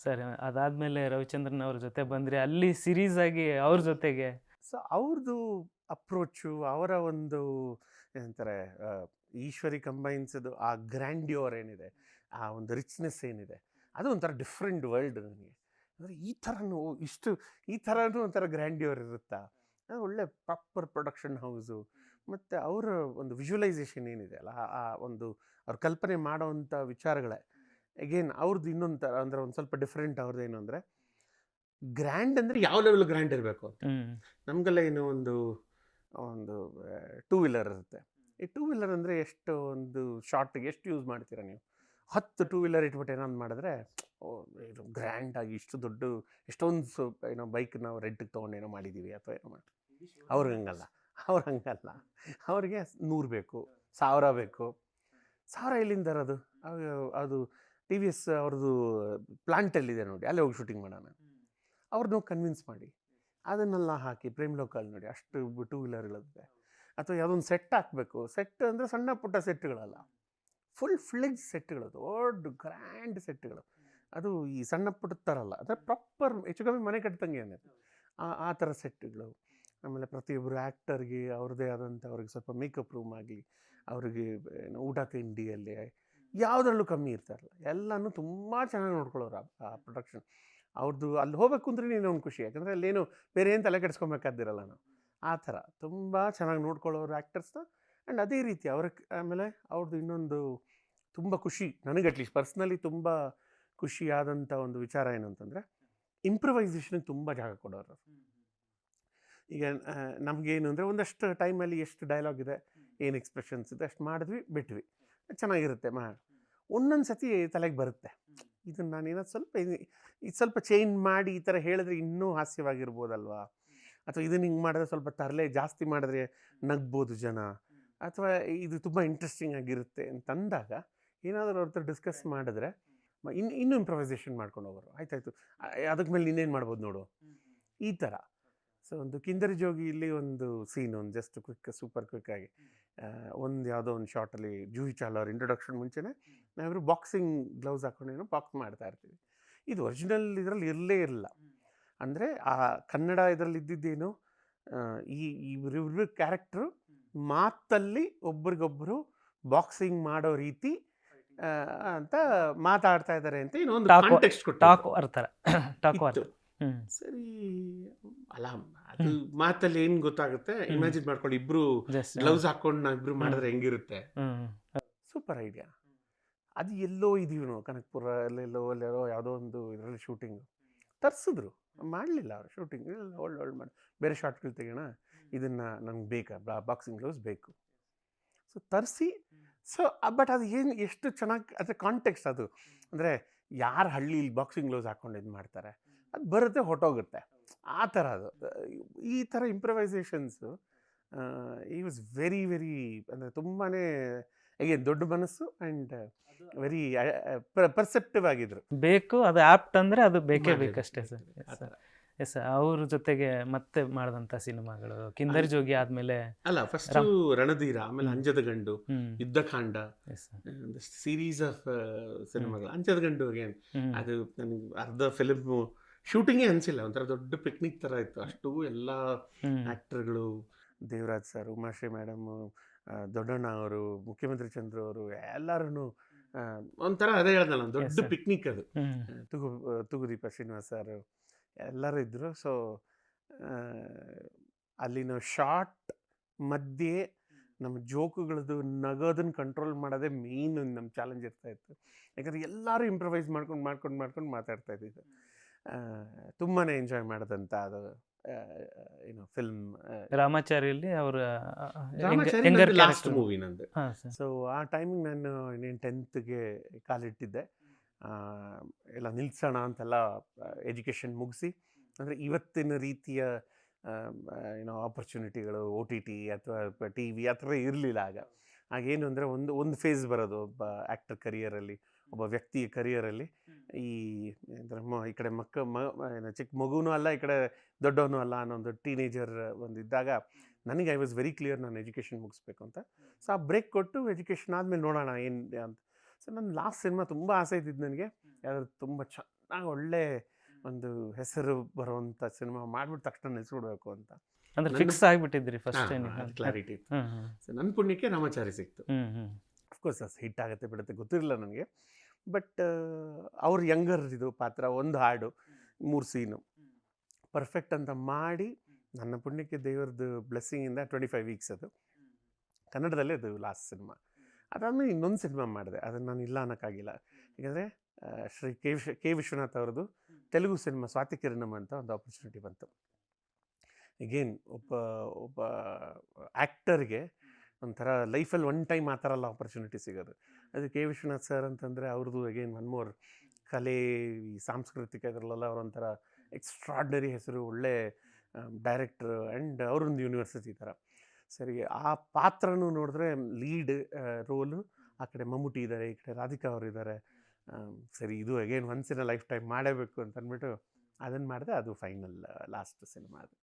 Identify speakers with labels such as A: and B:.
A: Sir, ಅದಾದ್ಮೇಲೆ ರವಿಚಂದ್ರನ್ ಅವ್ರ ಜೊತೆ ಬಂದ್ರಿ ಅಲ್ಲಿ ಸಿರೀಸ್ ಆಗಿ ಅವ್ರ ಜೊತೆಗೆ.
B: ಸೊ ಅವ್ರದ್ದು ಅಪ್ರೋಚು ಅವರ ಒಂದು ಏನಂತಾರೆ ಈಶ್ವರಿ ಕಂಬೈನ್ಸ್ದು ಆ ಗ್ರ್ಯಾಂಡ್ಯೂರ್ ಏನಿದೆ, ಆ ಒಂದು ರಿಚ್ನೆಸ್ ಏನಿದೆ, ಅದು ಒಂಥರ ಡಿಫ್ರೆಂಟ್ ವರ್ಲ್ಡ್ ನನಗೆ. ಅಂದರೆ ಈ ಥರನೂ ಇಷ್ಟು, ಈ ಥರನೂ ಒಂಥರ ಗ್ರ್ಯಾಂಡ್ಯೂರ್ ಇರುತ್ತಾ? ಒಳ್ಳೆ ಪ್ರಾಪರ್ ಪ್ರೊಡಕ್ಷನ್ ಹೌಸು ಮತ್ತು ಅವರ ಒಂದು ವಿಜುವಲೈಸೇಷನ್ ಏನಿದೆ ಅಲ್ಲ, ಆ ಒಂದು ಅವ್ರ ಕಲ್ಪನೆ ಮಾಡೋವಂಥ ವಿಚಾರಗಳೇ. ಅಗೇನ್ ಅವ್ರದ್ದು ಇನ್ನೊಂದು ಥರ ಅಂದರೆ ಒಂದು ಸ್ವಲ್ಪ ಡಿಫ್ರೆಂಟ್ ಅವ್ರದ್ದು ಏನು ಅಂದರೆ ಗ್ರ್ಯಾಂಡ್ ಅಂದರೆ ಯಾವ ಲೆವೆಲ್ ಗ್ರ್ಯಾಂಡ್ ಇರಬೇಕು ಅಂತ. ನಮಗೆಲ್ಲ ಏನು ಒಂದು ಒಂದು ಟೂ ವೀಲರ್ ಇರುತ್ತೆ. ಈ ಟೂ ವೀಲರ್ ಅಂದರೆ ಎಷ್ಟು ಒಂದು ಶಾರ್ಟಿಗೆ ಎಷ್ಟು ಯೂಸ್ ಮಾಡ್ತೀರಾ ನೀವು? ಹತ್ತು ಟೂ ವೀಲರ್ ಇಟ್ಬಿಟ್ಟು ಏನೊಂದು ಮಾಡಿದ್ರೆ ಇದು ಗ್ರ್ಯಾಂಡಾಗಿ ಇಷ್ಟು ದೊಡ್ಡ ಎಷ್ಟೊಂದು ಸು ಏನೋ ಬೈಕ್ ನಾವು ರೆಡ್ಗೆ ತೊಗೊಂಡು ಏನೋ ಮಾಡಿದ್ದೀವಿ ಅಥವಾ ಏನೋ ಮಾಡಿ ಅವ್ರಿಗೆ ಹಂಗಲ್ಲ ಅವ್ರು ಹಂಗಲ್ಲ. ಅವ್ರಿಗೆ ನೂರು ಬೇಕು ಸಾವಿರ ಬೇಕು. ಸಾವಿರ ಎಲ್ಲಿಂದ ಅದು ಟಿ ವಿ ಎಸ್ ಅವ್ರದ್ದು ಪ್ಲಾಂಟಲ್ಲಿದೆ ನೋಡಿ ಅಲ್ಲೇ ಹೋಗಿ ಶೂಟಿಂಗ್ ಮಾಡೋಣ. ಅವ್ರನ್ನ ಕನ್ವಿನ್ಸ್ ಮಾಡಿ. ಅದನ್ನೆಲ್ಲ ಹಾಕಿ ಪ್ರೇಮ್ ಲೋಕಲ್ ನೋಡಿ ಅಷ್ಟು ಟೂ ವೀಲರ್ಗಳಿದೆ ಅಥವಾ ಯಾವುದೊಂದು ಸೆಟ್ ಹಾಕಬೇಕು. ಸೆಟ್ ಅಂದರೆ ಸಣ್ಣ ಪುಟ್ಟ ಸೆಟ್ಗಳಲ್ಲ ಫುಲ್ ಫ್ಲೆಜ್ ಸೆಟ್ಗಳು ದೊಡ್ಡ ಗ್ರ್ಯಾಂಡ್ ಸೆಟ್ಗಳು ಅದು ಈ ಸಣ್ಣ ಪುಟ್ಟ ಥರಲ್ಲ ಅಂದರೆ ಪ್ರಾಪರ್ ಹೆಚ್ಚು ಕಮ್ಮಿ ಮನೆ ಕಟ್ಟಿದಂಗೆ ಅನ್ನೋದು ಆ ಆ ಥರ ಸೆಟ್ಗಳು ಆಮೇಲೆ ಪ್ರತಿಯೊಬ್ಬರು ಆ್ಯಕ್ಟರ್ಗೆ ಅವ್ರದ್ದೇ ಆದಂಥ ಅವ್ರಿಗೆ ಸ್ವಲ್ಪ ಮೇಕಪ್ ರೂಮ್ ಆಗಲಿ ಅವ್ರಿಗೆ ಏನು ಊಟ ತಿಂಡಿಯಲ್ಲಿ ಯಾವುದ್ರಲ್ಲೂ ಕಮ್ಮಿ ಇರ್ತಾರಲ್ಲ ಎಲ್ಲನೂ ತುಂಬ ಚೆನ್ನಾಗಿ ನೋಡ್ಕೊಳ್ಳೋರು ಆ- ಆ ಪ್ರೊಡಕ್ಷನ್ ಅವ್ರದ್ದು ಅಲ್ಲಿ ಹೋಗ್ಬೇಕು ಅಂದ್ರೆ ನೀನು ಒಂದು ಖುಷಿ. ಯಾಕಂದರೆ ಅಲ್ಲೇನು ಬೇರೆ ಏನು ತಲೆ ಕೆಡಿಸ್ಕೊಬೇಕಾದಿರಲ್ಲ ನಾವು. ಆ ಥರ. ತುಂಬ ಚೆನ್ನಾಗಿ ನೋಡ್ಕೊಳ್ಳೋರು ಆ್ಯಕ್ಟರ್ಸ್ನ ಆ್ಯಂಡ್ ಅದೇ ರೀತಿ ಅವ್ರ ಆಮೇಲೆ ಅವ್ರದ್ದು ಇನ್ನೊಂದು ತುಂಬ ಖುಷಿ ನನಗೆ ಅಟ್ಲೀಸ್ಟ್ ಪರ್ಸ್ನಲಿ ತುಂಬ ಖುಷಿಯಾದಂಥ ಒಂದು ವಿಚಾರ ಏನು ಅಂತಂದರೆ ಇಂಪ್ರವೈಸೇಷನ್ಗೆ ತುಂಬ ಜಾಗ ಕೊಡೋರು. ಈಗ ನಮಗೇನು ಅಂದರೆ ಒಂದಷ್ಟು ಟೈಮಲ್ಲಿ ಎಷ್ಟು ಡೈಲಾಗ್ ಇದೆ ಏನು ಎಕ್ಸ್ಪ್ರೆಷನ್ಸ್ ಇದೆ ಅಷ್ಟು ಮಾಡಿದ್ವಿ ಬಿಟ್ವಿ. ಚೆನ್ನಾಗಿರುತ್ತೆ ಮಾ ಒಂದೊಂದು ಸತಿ ತಲೆಗೆ ಬರುತ್ತೆ. ಇದನ್ನು ನಾನೇನಾದ್ರು ಸ್ವಲ್ಪ ಇದು- ಸ್ವಲ್ಪ ಚೇಂಜ್ ಮಾಡಿ ಈ ಥರ ಹೇಳಿದ್ರೆ ಇನ್ನೂ ಹಾಸ್ಯವಾಗಿರ್ಬೋದಲ್ವಾ? ಅಥವಾ ಇದನ್ನು ಹಿಂಗೆ ಮಾಡಿದ್ರೆ ಸ್ವಲ್ಪ ತರಲೆ ಜಾಸ್ತಿ ಮಾಡಿದ್ರೆ ನಗ್ಬೋದು ಜನ? ಅಥವಾ ಇದು ತುಂಬ ಇಂಟ್ರೆಸ್ಟಿಂಗ್ ಆಗಿರುತ್ತೆ ಅಂತಂದಾಗ ಏನಾದರೂ ಅವ್ರ ಹತ್ರ ಡಿಸ್ಕಸ್ ಮಾಡಿದ್ರೆ ಇನ್ನು ಇನ್ನೂ ಇಂಪ್ರವೈಸೇಷನ್ ಮಾಡ್ಕೊಂಡು ಹೋಗೋರು. ಆಯ್ತಾಯ್ತು. ಆಯಿತು ಅದಕ್ಕೆ ಮೇಲೆ ಇನ್ನೇನು ಮಾಡ್ಬೋದು ನೋಡು? ಈ ಥರ ಸೊ ಒಂದು ಕಿಂದರಿ ಜೋಗಿ ಇಲ್ಲಿ ಒಂದು ಸೀನ್ ಒಂದು ಜಸ್ಟ್ ಕ್ವಿಕ್ ಸೂಪರ್ ಕ್ವಿಕ್ ಆಗಿ. ಒಂದು ಯಾವುದೋ ಒಂದು ಶಾರ್ಟಲ್ಲಿ ಜೂಹಿ ಚಾಲ್ ಅವ್ರ ಇಂಟ್ರೊಡಕ್ಷನ್ ಮುಂಚೆನೇ ನಾವಿಬ್ರು ಬಾಕ್ಸಿಂಗ್ ಗ್ಲೌಸ್ ಹಾಕೊಂಡೇನೋ ಬಾಕ್ಸ್ ಮಾಡ್ತಾ ಇರ್ತೀವಿ. ಇದು ಒರಿಜಿನಲ್ ಇದರಲ್ಲಿ ಇರಲೇ ಇರಲ್ಲ ಅಂದರೆ ಆ ಕನ್ನಡ ಇದರಲ್ಲಿ ಇದ್ದಿದ್ದೇನು ಈ ಇವ್ರಿಬ್ರು ಕ್ಯಾರೆಕ್ಟ್ರು ಮಾತಲ್ಲಿ ಒಬ್ರಿಗೊಬ್ಬರು ಬಾಕ್ಸಿಂಗ್ ಮಾಡೋ ರೀತಿ ಅಂತ ಮಾತಾಡ್ತಾ ಇದ್ದಾರೆ ಅಂತ ಇನ್ನೊಂದು
A: ಟಾಕ್ ಅರ್ಥ ಟಾಕ್ ಅರ್ಥ
B: ಸರಿ ಅಲ್ಲ ಅದು ಮಾತಲ್ಲಿ ಏನ್ ಗೊತ್ತಾಗುತ್ತೆ. ಇಮ್ಯಾಜಿನ್ ಮಾಡ್ಕೊಂಡು ಇಬ್ರು ಗ್ಲೌಸ್ ಹಾಕೊಂಡು ನಾವು ಇಬ್ರು ಮಾಡಿದ್ರೆ ಹೆಂಗಿರುತ್ತೆ? Super idea. ಅದು ಎಲ್ಲೋ ಇದೀವಿ ನಾವು ಕನಕಪುರ ಎಲ್ಲೆಲ್ಲೋ ಅಲ್ಲೆಲ್ಲೋ ಯಾವುದೋ ಒಂದು ಇದರಲ್ಲಿ ಶೂಟಿಂಗ್. ತರಿಸಿದ್ರು. ಮಾಡಲಿಲ್ಲ ಅವರು ಶೂಟಿಂಗ್. ಒಳ್ಳೆ ಒಳ್ಳೆ ಮಾಡಿ. ಬೇರೆ ಶಾರ್ಟ್ಗಳು ತೆಗೋಣ ಇದನ್ನು ನಂಗೆ ಬೇಕಾ? ಬಾಕ್ಸಿಂಗ್ ಗ್ಲೌಸ್ ಬೇಕು. ಸೊ ತರಿಸಿ. ಸೊ ಬಟ್ ಅದು ಏನು ಎಷ್ಟು ಚೆನ್ನಾಗಿ ಅದ್ರ ಕಾಂಟೆಕ್ಸ್ಟ್ ಅದು. ಅಂದರೆ ಯಾರು ಹಳ್ಳಿಲಿ ಬಾಕ್ಸಿಂಗ್ ಗ್ಲೌಸ್ ಹಾಕೊಂಡು ಇದು ಮಾಡ್ತಾರೆ? ಅದು ಬರುತ್ತೆ ಹೊಟ್ಟೋಗುತ್ತೆ ಆ ಥರ ಅದು. ಈ ಥರ ಇಂಪ್ರವೈಸೇಷನ್ಸು ಈ ವಾಸ್ ವೆರಿ ವೆರಿ ಅಂದರೆ ತುಂಬಾ ಅಗೇನ್ ದೊಡ್ಡ ಮನಸ್ಸು ಆ್ಯಂಡ್ ವೆರಿ ಪರ್ಸೆಪ್ಟಿವ್ ಆಗಿದ್ರು.
A: ಬೇಕು ಅದು ಆ್ಯಪ್ಟ್ ಅಂದ್ರೆ ಅದು ಬೇಕೇ. ಬೇಕಷ್ಟೇ ಸರ್.
B: ಆ ಥರ.
A: ಎಸ್ ಅವ್ರ ಜೊತೆಗೆ ಮತ್ತೆ ಮಾಡಿದಂತ ಸಿನಿಮಾಗಳು. ಕಿಂದರ್ ಜೋಗಿ ಆದ್ಮೇಲೆ
B: ಅಲ್ಲ ಫಸ್ಟ್ ರಣಧೀರ ಆಮೇಲೆ. ಅಂಜದ ಗಂಡು ಯುದ್ಧಕಾಂಡ
A: ಎಸ್
B: ಸೀರೀಸ್ ಆಫ್ ಸಿನಿಮಾಗಳು. ಅಂಜದ ಗಂಡು ಅಗೇನ್ ಅದು ನನಗೆ ಅರ್ಧ ಫಿಲಿಮ್ ಶೂಟಿಂಗೇ ಅನಿಸಿಲ್ಲ ಒಂಥರ ದೊಡ್ಡ ಪಿಕ್ನಿಕ್ ಥರ ಇತ್ತು. ಅಷ್ಟು ಎಲ್ಲ ಆ್ಯಕ್ಟರ್ಗಳು ದೇವರಾಜ್ ಸರ್ ಉಮಾಶ್ರೀ ಮೇಡಮ್ ದೊಡ್ಡಣ್ಣ ಅವರು ಮುಖ್ಯಮಂತ್ರಿ ಚಂದ್ರ ಅವರು ಎಲ್ಲರೂ ಒಂಥರ ಅದೇ ಹೇಳ್ದಲ್ಲ ಒಂದು ದೊಡ್ಡ. ಪಿಕ್ನಿಕ್ ಅದು. ತುಗು ತುಗುದೀಪ ಶ್ರೀನಿವಾಸ್ ಸರ್ ಎಲ್ಲರೂ ಇದ್ದರು ಸೊ ಅಲ್ಲಿನ ಶಾರ್ಟ್ ಮಧ್ಯೆ ನಮ್ಮ ಜೋಕುಗಳದ್ದು ನಗೋದನ್ನು ಕಂಟ್ರೋಲ್ ಮಾಡೋದೇ ಮೇಯ್ನ್ ನಮ್ಮ ಚಾಲೆಂಜ್ ಇರ್ತಾ ಇತ್ತು. ಯಾಕಂದರೆ ಎಲ್ಲರೂ ಇಂಪ್ರವೈಸ್ ಮಾಡ್ಕೊಂಡು ಮಾಡ್ಕೊಂಡು ಮಾಡ್ಕೊಂಡು ಮಾತಾಡ್ತಾ ಇದ್ದಿದ್ದು. ತುಂಬಾ ಎಂಜಾಯ್ ಮಾಡಿದಂತ ಅದು ಏನು ಫಿಲ್ಮ್
A: ರಾಮಾಚಾರಿಯಲ್ಲಿ ಅವರ
B: ಲಾಸ್ಟ್ ಮೂವಿ ನಂದು. ಸೊ ಆ ಟೈಮಿಗೆ ನಾನು ಇನ್ನೇನು ಟೆಂತ್ಗೆ ಕಾಲಿಟ್ಟಿದ್ದೆ. ಎಲ್ಲ ನಿಲ್ಸೋಣ ಅಂತೆಲ್ಲ ಎಜುಕೇಷನ್ ಮುಗಿಸಿ. ಅಂದರೆ ಇವತ್ತಿನ ರೀತಿಯ ಏನೋ ಆಪರ್ಚುನಿಟಿಗಳು ಒ ಟಿ ಟಿ ಅಥವಾ ಟಿ ವಿ ಆ ಥರ ಇರಲಿಲ್ಲ ಆಗ. ಆಗೇನು ಅಂದರೆ ಒಂದು ಒಂದು ಫೇಸ್ ಬರೋದು ಒಬ್ಬ ಆ್ಯಕ್ಟರ್ ಕರಿಯರಲ್ಲಿ ಒಬ್ಬ ವ್ಯಕ್ತಿಯ ಕರಿಯರಲ್ಲಿ ಈ ಅಂದರೆ ಮ ಈ ಕಡೆ ಮಕ್ಕ ಮ ಏನು ಚಿಕ್ಕ ಮಗುನೂ ಅಲ್ಲ ಈ ಕಡೆ ದೊಡ್ಡವನು ಅಲ್ಲ ಅನ್ನೋ ಒಂದು ಟೀನೇಜರ್ ಒಂದು ಇದ್ದಾಗ ನನಗೆ ಐ ವಾಸ್ ವೆರಿ ಕ್ಲಿಯರ್ ನಾನು ಎಜುಕೇಷನ್ ಮುಗಿಸ್ಬೇಕು ಅಂತ. ಸೊ ಆ ಬ್ರೇಕ್ ಕೊಟ್ಟು ಎಜುಕೇಷನ್ ಆದಮೇಲೆ ನೋಡೋಣ ಏನು ಅಂತ. ಸೊ ನನ್ನ ಲಾಸ್ಟ್ ಸಿನಿಮಾ ತುಂಬ ಆಸೆ ಇದ್ದಿದ್ದು ನನಗೆ. ಯಾವ್ದಾದ್ರು ತುಂಬ ಚೆನ್ನಾಗಿ ಒಳ್ಳೆ ಒಂದು ಹೆಸರು ಬರುವಂಥ ಸಿನಿಮಾ ಮಾಡಿಬಿಟ್ಟು ತಕ್ಷಣ ನಿಲ್ಸ್ಬಿಡ್ಬೇಕು ಅಂತ.
A: ಅಂದ್ರೆ ಫಿಕ್ಸ್ ಆಗಿಬಿಟ್ಟಿದ್ರಿ ಫಸ್ಟ್
B: ಕ್ಲಾರಿಟಿ ಸೊ ನನ್ನ ಪುಣ್ಯಕ್ಕೆ ರಾಮಾಚಾರಿ ಸಿಕ್ತು. ಅಫ್ಕೋರ್ಸ್ ಅದು ಹಿಟ್ ಆಗುತ್ತೆ ಬಿಡುತ್ತೆ ಗೊತ್ತಿರಲಿಲ್ಲ ನನಗೆ. ಬಟ್ ಅವ್ರ ಯಂಗರ್ ಇದು ಪಾತ್ರ ಒಂದು ಹಾಡು ಮೂರು ಸೀನು. ಪರ್ಫೆಕ್ಟ್ ಅಂತ ಮಾಡಿ ನನ್ನ ಪುಣ್ಯಕ್ಕೆ ದೇವ್ರದ್ದು ಬ್ಲೆಸ್ಸಿಂಗಿಂದ ಟ್ವೆಂಟಿ ಫೈವ್ ವೀಕ್ಸ್ ಅದು. ಕನ್ನಡದಲ್ಲೇ ಅದು ಲಾಸ್ಟ್ ಸಿನಿಮಾ ಅದಾದಮೇಲೆ ಇನ್ನೊಂದು ಸಿನಿಮಾ ಮಾಡಿದೆ ಅದನ್ನು ನಾನು ಇಲ್ಲ ಅನ್ನೋಕ್ಕಾಗಿಲ್ಲ. ಯಾಕಂದರೆ Shri K wish K Vishwanath ಅವ್ರದ್ದು ತೆಲುಗು ಸಿನಿಮಾ ಸ್ವಾತಿ ಕಿರಣಮ್ ಅಂತ ಒಂದು ಆಪರ್ಚುನಿಟಿ ಬಂತು. ಅಗೇನ್ ಒಬ್ಬ ಒಬ್ಬ ಆ್ಯಕ್ಟರ್ಗೆ ಒಂಥರ ಲೈಫಲ್ಲಿ ಒನ್ ಟೈಮ್ ಆ ಥರ ಎಲ್ಲ ಆಪರ್ಚುನಿಟಿ ಸಿಗೋದು. ಅದು ಕೆ. ವಿಶ್ವನಾಥ್ ಸರ್ ಅಂತಂದರೆ ಅವ್ರದ್ದು ಅಗೇನ್ ಒನ್ ಮೋರ್ ಕಲೆ, ಈ ಸಾಂಸ್ಕೃತಿಕ ಇದರಲ್ಲೆಲ್ಲ ಅವರೊಂಥರ ಎಕ್ಸ್ಟ್ರಾಡ್ನರಿ ಹೆಸರು, ಒಳ್ಳೆ ಡೈರೆಕ್ಟ್ರ್ ಆ್ಯಂಡ್ ಅವರೊಂದು ಯೂನಿವರ್ಸಿಟಿ ಥರ. ಸರಿ, ಆ ಪಾತ್ರನೂ ನೋಡಿದ್ರೆ ಲೀಡ್ ರೋಲು ಆ ಕಡೆ ಮಮ್ಮೂಟಿ ಇದ್ದಾರೆ ಈ ಕಡೆ ರಾಧಿಕಾ ಅವರು ಇದ್ದಾರೆ ಸರಿ, ಇದು again once in life time ಮಾಡಬೇಕು ಅಂತ ಅಂದ್ಬಿಟ್ಟು ಅದನ್ನು ಮಾಡಿದೆ ಅದು ಫೈನಲ್ ಲಾಸ್ಟ್ ಸಿನಿಮಾ ಅದು.